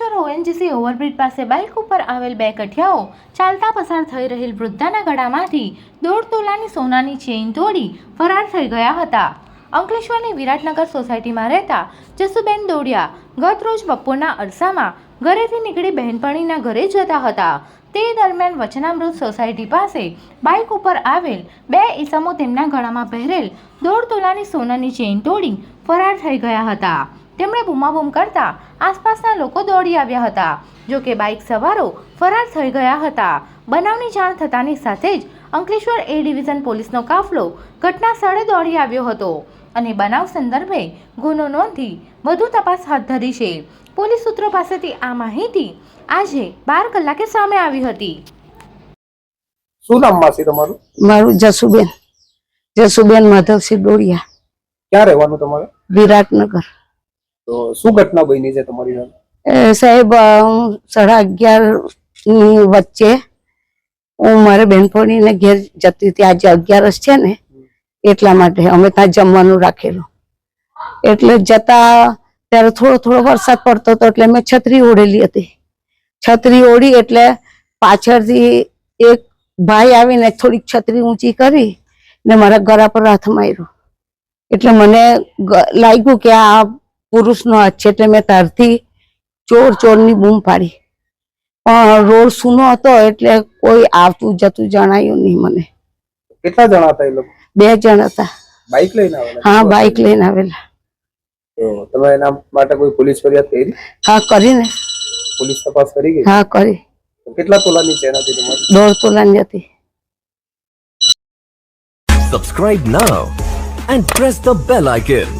ONGC overbridge પાસે bike ઉપર આવેલ બે કઠિયાઓ ચાલતા પસાર થઈ રહેલ વૃદ્ધાના ગળામાંથી દોઢ તોલાની સોનાની ચેઇન તોડી ફરાર થઈ ગયા હતા. અંકલેશ્વરની વિરાટનગર સોસાયટીમાં રહેતા જસુબેન દોડિયા ગત રોજ બપોરના અરસામાં ઘરેથી નીકળી બહેનપણીના ઘરે જતા હતા. તે દરમિયાન વચનામૃત સોસાયટી પાસે બાઇક ઉપર આવેલ બે ઈસમો તેમના ગળામાં પહેરેલ દોઢ તોલાની સોનાની ચેઇન તોડી ફરાર થઈ ગયા હતા. તેમણે બૂમાબૂમ કરતા આસપાસના લોકો દોડી આવ્યા હતા. જો કે બાઇક સવારો ફરાર થઈ ગયા હતા. બનાવની જાણ થતાની સાથે જ અંકલેશ્વર એ ડિવિઝન પોલીસનો કાફલો ઘટના સ્થળે દોડી આવ્યો હતો અને બનાવ સંદર્ભે ગુનો નોંધી વધુ તપાસ હાથ ધરી છે. પોલીસ સૂત્રો પાસેથી આ માહિતી આજે બાર કલાકે સામે આવી હતી. શું નામ માસી તમારું? મારું જસુબેન. જસુબેન માધવસિંહ ડોડિયા ક્યાં રહેવાનું તમારે? વિરાટનગર. તો શું ઘટના બની છે તમારી સાથે સાહેબ હું સાડા અગિયારની વચ્ચે હું મારે બહેનપણીને ઘેર જતી હતી. આજે અગિયારસ છે ને, એટલા માટે અમે ત્યાં જમવાનું રાખેલું. એટલે જતા ત્યારે થોડો થોડો વરસાદ પડતો હતો એટલે મેં છત્રી ઓઢેલી હતી. છત્રી ઓઢી એટલે પાછળથી એક ભાઈ આવીને થોડીક છત્રી ઊંચી કરી ને મારા ગળા પર હાથ માર્યો. એટલે મને લાગ્યું કે આ પુરુષનો હાથ છે એટલે મેં તારથી ચોર ચોરની બૂમ પાડી. પણ રોડ સૂનો હતો એટલે કોઈ આવતું જતું જણાયું નહીં મને. કેટલા જણા હતા એ લોકો? બે જણ હતા. બાઇક લઈને આવેલા? હા બાઇક લઈને આવેલા. તમે એના માટે કોઈ પોલીસ ફરિયાદ કરી? હા કરીને. પોલીસ તપાસ કરી ગઈ? હા કરી. કેટલા તોલાની ચેન હતી તમારી? દોઢ તોલાની હતી. Subscribe now and press the bell icon.